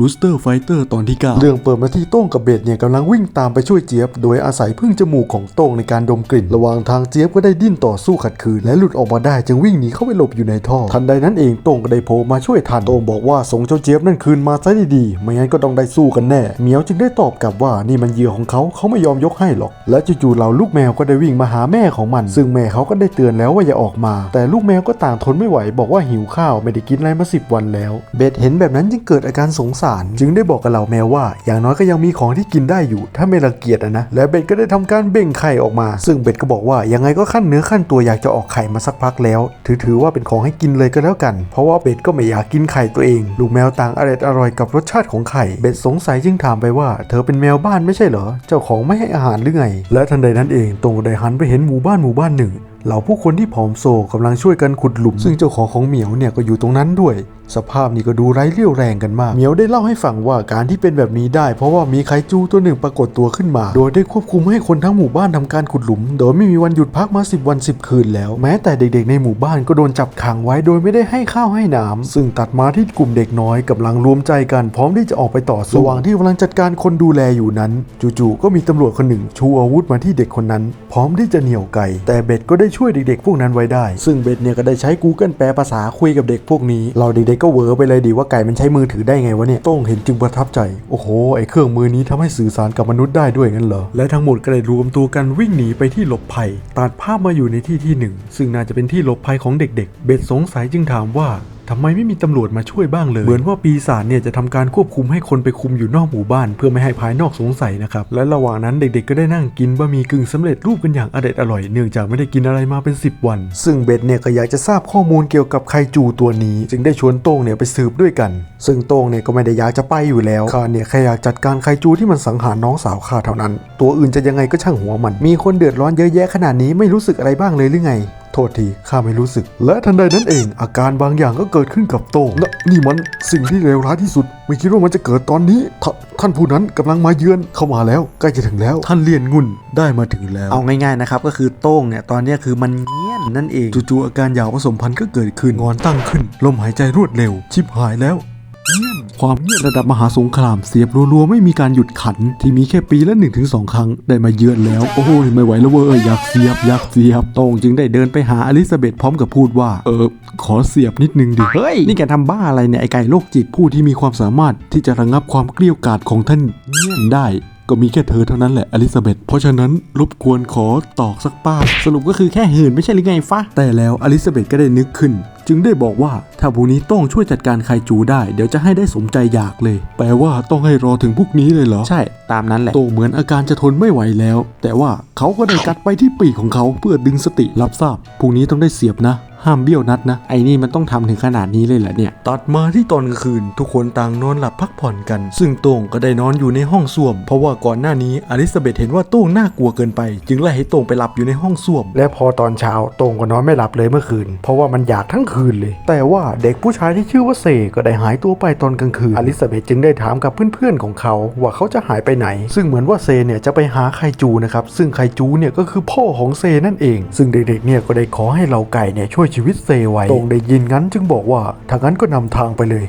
Rooster Fighter ตอนที่9เรื่องเปิดมาที่โต้งกับเบสเนี่ยกำลังวิ่งตามไปช่วยเจี๊ยบ โดยอาศัยพึ่งจมูกของโต้งในการดมกลิ่น ระหว่างทางเจี๊ยบก็ได้ดิ้นต่อสู้ขัดขืนและหลุดออกมาได้จึงวิ่งหนีเข้าไปหลบอยู่ในท่อ ทันใดนั้นเองโต้งก็ได้โผล่มาช่วยทันโต้งบอกว่าส่งเจ้าเจี๊ยบนั่นคืนมาซะดีๆไม่งั้นก็ต้องได้สู้กันแน่เหมียวจึงได้ตอบกลับว่านี่มันเหยื่อของเขาเขาไม่ยอมยกให้หรอก และจู่ๆเหล่าลูกแมวก็ได้วิ่งมาหาแม่ของมัน ซึ่งแม่เขาก็ได้เตือนแล้วว่าอย่าออกมา แต่ลูกแมวก็ต่างทนไม่ไหว บอกว่าหิวข้าวไม่ได้กินอะไรมาสิบวันแล้ว เบสเห็นแบบนั้นจึงเกิดอาการสงสารจึงได้บอกกับเหล่าแมวว่า อย่างน้อยก็ยังมีของที่กินได้อยู่ ถ้าไม่รังเกียจนะ และเบสก็ได้ทำการเบ่งไข่ออกมา ซึ่งเบสก็บอกว่ายังไงก็ขั้นเนื้อขั้นตัวอยากจะออกไข่มาสักพักแล้ว ถือถือว่าเป็นของให้กินเลยก็แล้วกัน เพราะว่าเบสก็ไม่อยากกินไข่ตัวเอง ลูกแมวต่างอร่อยอร่อยกับรสชาติของไข่ เบสสงสัยจึงถามไปว่า เธอเป็นแมวบ้านไม่ใช่เหรอ เจ้าของไม่ให้อาหารหรือไง และทันใดนั้นเองตรงได้หันไปเห็นหมู่บ้านหมู่บ้านหนึ่ง เหล่าผู้คนที่ผอมโซกำลังช่วยกันขุดหลุม ซึ่งเจ้าของของเหมียวเนี่ยก็อยู่ตรงนั้นด้วย สภาพนี่ก็ดูไร้เรี่ยวแรงกันมาก เหมียวได้เล่าให้ฟังว่าการที่เป็นแบบนี้ได้ เพราะว่ามีไคจูตัวหนึ่งปรากฏตัวขึ้นมา โดยได้ควบคุมให้คนทั้งหมู่บ้านทำการขุดหลุม โดยไม่มีวันหยุดพักมา 10 วัน 10 คืนแล้ว แม้แต่เด็กๆในหมู่บ้านก็โดนจับขังไว้โดยไม่ได้ให้ข้าวให้น้ำซึ่งตัดมาที่กลุ่มเด็กน้อยกำลังรวมใจกันพร้อมที่จะออกไปต่อสู้ระหว่างที่กำลังจัดการคนดูแลอยู่นั้น จู่ๆก็มีตำรวจคนหนึ่งชูอาวุธมาที่เด็กคนนั้น พร้อมที่จะเหนี่ยวไกแต่เบ็ดก็ได้ช่วยเด็กๆ พวกนั้นไว้ได้ ซึ่งเบสเนี่ยก็ได้ใช้ Google แปลภาษาคุยกับเด็กพวกนี้ เราเด็กๆก็เวอไปเลยดีว่าไก่มันใช้มือถือได้ไงวะเนี่ยต้องเห็นจึงประทับใจ โอ้โห ไอเครื่องมือนี้ทำให้สื่อสารกับมนุษย์ได้ด้วยงั้นเหรอ และทั้งหมดก็ได้รวมตัวกันวิ่งหนีไปที่หลบภัย ตัดภาพมาอยู่ในที่ที่หนึ่งซึ่งน่าจะเป็นที่หลบภัยของเด็กๆ เบสสงสัยจึงถามว่า ทำไมไม่มีตำรวจมาช่วยบ้างเลย เหมือนว่าปีศาจเนี่ยจะทำการควบคุมให้คนไปคุมอยู่นอกหมู่บ้าน เพื่อไม่ให้ภายนอกสงสัยนะครับ และระหว่างนั้นเด็กๆก็ได้นั่งกินบะหมี่กึ่งสำเร็จรูปกันอย่างอร่อยอร่อยเนื่องจากไม่ได้กินอะไรมาเป็น 10 วัน ซึ่งเบดเนี่ยก็อยากจะทราบข้อมูลเกี่ยวกับไคจูตัวนี้ จึงได้ชวนโต้งเนี่ยไปสืบด้วยกัน ซึ่งโต้งเนี่ยก็ไม่ได้อยากจะไปอยู่แล้วข้าเนี่ยแค่อยากจัดการไคจูที่มันสังหารน้องสาวข้าเท่านั้น ตัวอื่นจะยังไงก็ช่างหัวมัน มีคนเดือดร้อนเยอะแยะขนาดนี้ไม่รู้สึกอะไรบ้างเลยหรือไง โทษทีข้าไม่รู้สึก และทันใดนั้นเอง อาการบางอย่างก็เกิดขึ้นกับโต้งและนี่มันสิ่งที่เลวร้ายที่สุด ไม่คิดว่ามันจะเกิดตอนนี้ทท่านผู้นั้นกำลังมาเยือนเข้ามาแล้ว ใกล้จะถึงแล้ว ท่านเลียนงุ่นได้มาถึงแล้ว เอาง่ายๆนะครับก็คือโต้งเนี่ยตอนเนี้ยคือมันเงี้ยนนั่นเองจู่ๆอาการอยากผสมพันธุ์ก็เกิดขึ้นงอนตั้งขึ้น ลมหายใจรวดเร็วชิบหายแล้วเงียบ ความเงียบระดับมหาสงครามเสียบรัวๆ ไม่มีการหยุดขัน ที่มีแค่ปีละ 1-2 ครั้ง ได้มาเยือนแล้ว โอ้ยไม่ไหวแล้วเว้ยอยากเสียบอยากเสียบโต้งจึงได้เดินไปหาอลิซาเบธพร้อมกับพูดว่า เออ ขอเสียบนิดนึงดิ เฮ้ย นี่แกทำบ้าอะไรเนี่ย ไอไก่โรคจิตผู้ที่มีความสามารถที่จะระงับความเกลี้ยวกราดของท่านเงียนได้ ก็มีแค่เธอเท่านั้นแหละอลิซาเบธเพราะฉะนั้นรบกวนขอตอกสักป้าบสรุปก็คือแค่หื่นไม่ใช่หรือไงฟะแต่แล้วอลิซาเบธก็ได้นึกขึ้น จึงได้บอกว่าถ้าพรุ่งนี้ต้องช่วยจัดการไคจูได้ เดี๋ยวจะให้ได้สมใจอยากเลย แปลว่าต้องให้รอถึงพรุ่งนี้เลยเหรอ ใช่ตามนั้นแหละโตเหมือนอาการจะทนไม่ไหวแล้ว แต่ว่าเขาก็ได้กัดไปที่ปีกของเขาเพื่อดึงสติรับทราบพรุ่งนี้ต้องได้เสียบนะ ห้ามเบี้ยวนัดนะ ไอ้นี่มันต้องทำถึงขนาดนี้เลยเหรอเนี่ย ตัดมาที่ตอนกลางคืน ทุกคนต่างนอนหลับพักผ่อนกัน ซึ่งโต้งก็ได้นอนอยู่ในห้องส้วม เพราะว่าก่อนหน้านี้อลิซาเบธเห็นว่าโต้งน่ากลัวเกินไป จึงไล่ให้โต้งไปหลับอยู่ในห้องส้วม และพอตอนเช้าโต้งก็นอนไม่หลับเลยเมื่อคืน เพราะว่ามันอยากทั้งคืนเลย แต่ว่าเด็กผู้ชายที่ชื่อว่าเซก็ได้หายตัวไปตอนกลางคืนอลิซาเบธจึงได้ถามกับเพื่อนๆของเขา ว่าเขาจะหายไปไหน ซึ่งเหมือนว่าเซเนี่ยจะไปหาไคจูนะครับซึ่งไคจูเนี่ยก็คือพ่อของเซนั่นเอง ซึ่งเด็กๆเนี่ยก็ได้ขอให้เราไก่เนี่ยช่วยชีวิตเซไว้ตรงได้ยินงั้นจึงบอกว่าถ้างั้นก็นำทางไปเลย